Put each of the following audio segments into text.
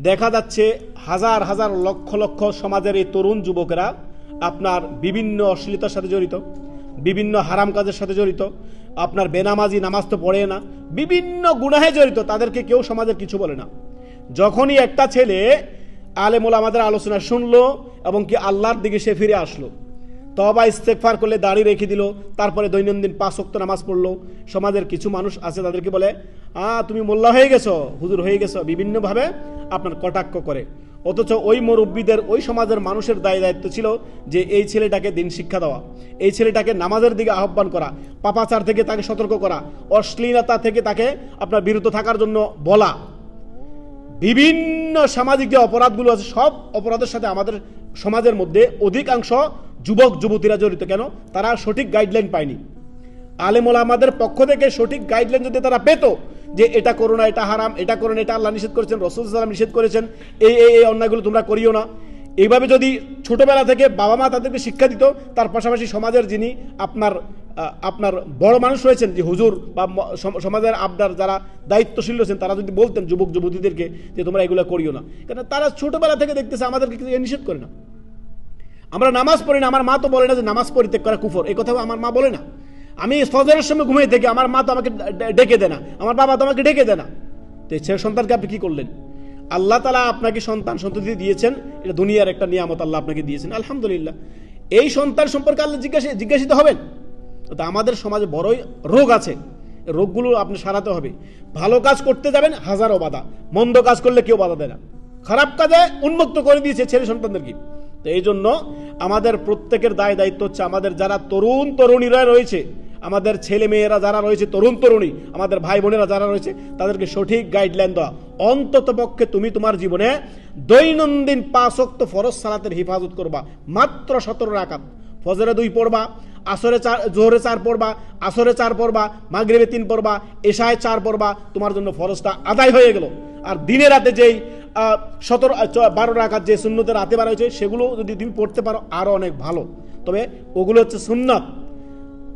দেখা যাচ্ছে হাজার হাজার লক্ষ লক্ষ সমাজের এই তরুণ যুবকেরা আপনার বিভিন্ন অশ্লীলতার সাথে জড়িত, বিভিন্ন হারাম কাজের সাথে জড়িত, আপনার বেনামাজি নামাজ তো পড়ে না, বিভিন্ন গুনাহে জড়িত, তাদেরকে কেউ সমাজের কিছু বলে না। যখনই একটা ছেলে আলেমুল আমাদের আলোচনা শুনলো এবং কি আল্লাহর দিকে সে ফিরে আসলো তবা ইস্তেকফার করলে দাড়ি রেখে দিল, তারপরে দৈনন্দিন পাঁচ ওয়াক্ত নামাজ পড়ল, সমাজের কিছু মানুষ আছে তাদেরকে বলে, আ, তুমি মোল্লা হয়ে গেছো, হুজুর হয়ে গেছো। বিভিন্নভাবে আপনার কটাক্ষ করে। অথচ ওই মুরব্বীদের, ওই সমাজের মানুষের দায় দায়িত্ব ছিল যে এই ছেলেটাকে দিন শিক্ষা দেওয়া। এই ছেলেটাকে নামাজের দিকে আহ্বান করা, পাপাচার থেকে তাকে সতর্ক করা, অশ্লীলতা থেকে তাকে আপনার বিরত থাকার জন্য বলা। বিভিন্ন সামাজিক যে অপরাধগুলো আছে, সব অপরাধের সাথে আমাদের সমাজের মধ্যে অধিকাংশ যুবক, যুবতীরা জড়িত। কেন? তারা সঠিক গাইডলাইন পায়নি। আলেমোলা আমাদের পক্ষ থেকে সঠিক গাইডলাইন যদি তারা পেত যে এটা করো না, এটা হারাম, এটা করো না, এটা আল্লাহ নিষেধ করেছেন, রসুল সাল্লাম নিষেধ করেছেন, এই এই এই অন্যায়গুলো তোমরা করিও না। এইভাবে যদি ছোটবেলা থেকে বাবা মা তাদেরকে শিক্ষা দিত, তার পাশাপাশি সমাজের যিনি আপনার আপনার বড় মানুষ রয়েছেন, যে হুজুর বা সমাজের আবদার যারা দায়িত্বশীল রয়েছেন, তারা যদি বলতেন যুবক, যুবতীদেরকে যে তোমরা এগুলো করিও না। কেন তারা ছোটবেলা থেকে দেখতেছে আমাদেরকে কিছু নিষেধ করে না। আমরা নামাজ পড়ি না, আমার মা তো বলে না যে নামাজ পরিত্যাগ করা কুফর, এই কথা আমার মা বলে না। আমি ফজরের সময় ঘুমিয়ে থেকে আমার মা তো আমাকে ডেকে দেয় না। আমার বাবা তো আমাকে ডেকে দেয় না। তো ছেলে সন্তানকে আপনি কি করলেন? আল্লাহ তালা আপনাকে সন্তান সন্ততি দিয়েছেন। এটা দুনিয়ার একটা নিয়ামত আল্লাহ আপনাকে দিয়েছেন। আলহামদুলিল্লাহ। এই সন্তান সম্পর্কে আল্লাহ জিজ্ঞাসা, জিজ্ঞাসিত হবেন? তো আমাদের সমাজে বড়ই রোগ আছে। রোগগুলো আপনি সারাতে হবে। ভালো কাজ করতে যাবেন, হাজারো বাধা। মন্দ কাজ করলে কেউ বাধা দেয় না। খারাপ কাজে উন্মুক্ত করে দিয়েছে ছেলে সন্তানদেরকে। তো এই জন্য আমাদের প্রত্যেকের দায় দায়িত্ব হচ্ছে আমাদের যারা তরুণ, তরুণীরা রয়েছে আমাদের ছেলে মেয়েরা যারা রয়েছে, তরুণ তরুণী, আমাদের ভাই বোনেরা যারা রয়েছে, তাদেরকে সঠিক গাইডলাইন দেওয়া। অন্তত পক্ষে তুমি তোমার জীবনে দৈনন্দিন পাঁচ অক্ত ফরজ সালাতের হেফাজত করবা। মাত্র সতেরো রাকাত। ফজরে দুই পড়বা, আসরে চার, জোহরে চার পড়বা, আসরে চার পড়বা, মাগরিবে তিন পড়বা, এশায় চার পড়বা, তোমার জন্য ফরজটা আদায় হয়ে গেল। আর দিনে রাতে যেই সতেরো বারো রাখার যে শূন্যতে রাতে বার হয়েছে সেগুলো যদি তুমি পড়তে পারো আরও অনেক ভালো। তবে ওগুলো হচ্ছে সুন্নত।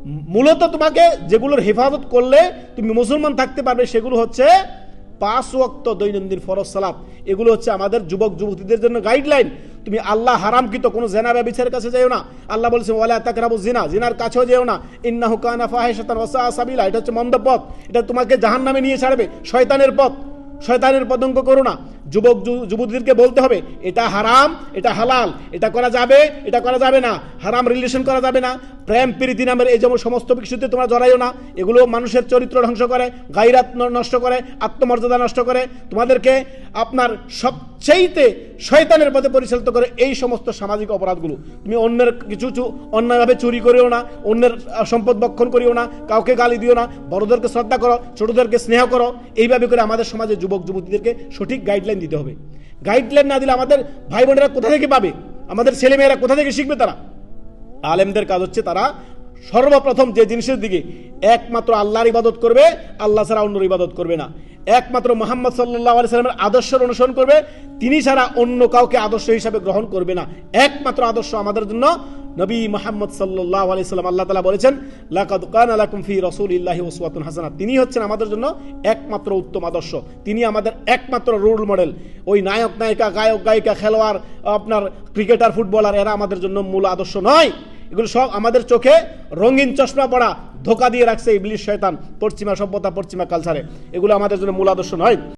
মূলত তোমাকে যেগুলোর হেফাজত করলে তুমি মুসলমান থাকতে পারবে, সেগুলো হচ্ছে পাঁচ ওয়াক্ত দৈনন্দিন ফরজ সালাত। এগুলো হচ্ছে আমাদের যুবক, যুবতীদের জন্য গাইডলাইন তুমি আল্লাহ হারামকৃত কোনো জেনা ব্যবচারের কাছে যেও না। আল্লাহ বলছে, ওয়ালা তাকরাবু জিনা জিনার কাছেও যেও না। ইন্নাহু কানা ফাহিশাতান ওয়া সাবিলা। এটা হচ্ছে মন্দ পথ। এটা তোমাকে জাহান্নামে নিয়ে ছাড়বে। শয়তানের পথ। শয়তানের পদঙ্ক করো না। যুবক যুবতীদেরকে বলতে হবে, এটা হারাম, এটা হালাল, এটা করা যাবে, এটা করা যাবে না, হারাম রিলেশন করা যাবে না, প্রেম প্রীতি নামের এই যেমন সমস্ত কিছুতে তোমরা জড়াইও না, এগুলো মানুষের চরিত্র ধ্বংস করে গাইরাত নষ্ট করে, আত্মমর্যাদা নষ্ট করে, তোমাদেরকে আপনার সবচেয়েতে শয়তানের পথে পরিচালিত করে এই সমস্ত সামাজিক অপরাধগুলো। তুমি অন্যের কিছু অন্যায়ভাবে চুরি করিও না, অন্যের সম্পদ বক্ষণ করিও না, কাউকে গালি দিও না, বড়দেরকে শ্রদ্ধা করো, ছোটদেরকে স্নেহ করো, এইভাবে করে আমাদের সমাজে যুবক যুবতীদেরকে সঠিক গাইডলাইন দিতে হবে। গাইডলাইন না দিলে আমাদের ভাই বোনেরা কোথা থেকে পাবে? আমাদের ছেলেমেয়েরা কোথা থেকে শিখবে তারা? আলেমদের কাজ হচ্ছে তারা সর্বপ্রথম যে জিনিসের দিকে একমাত্র আল্লাহর ইবাদত করবে, আল্লাহ ছাড়া অন্যর ইবাদত করবে না। একমাত্র মোহাম্মদ সাল্লাহ আলি সাল্লামের আদর্শের অনুসরণ করবে। তিনি ছাড়া অন্য কাউকে আদর্শ হিসাবে গ্রহণ করবে না। একমাত্র আদর্শ আমাদের জন্য নবী মোহাম্মদ সাল্লাহ আলি সাল্লাম আল্লাহ তালা বলেছেন, লাকাদ কান আলাকুম ফি রসুলিল্লাহি ওসওয়াতুন হাসানা তিনি হচ্ছেন আমাদের জন্য একমাত্র উত্তম আদর্শ। তিনি আমাদের একমাত্র রোল মডেল। ওই নায়ক নায়িকা গায়ক গায়িকা খেলোয়াড়, আপনার ক্রিকেটার, ফুটবলার, এরা আমাদের জন্য মূল আদর্শ নয়। এগুলো সব আমাদের চোখে রঙিন চশমা পড়া ধোকা দিয়ে রাখছে ইবলিশ শয়তান, পশ্চিমা সভ্যতা, পশ্চিমা কালচারে এগুলো আমাদের জন্য মূল আদর্শ নয়।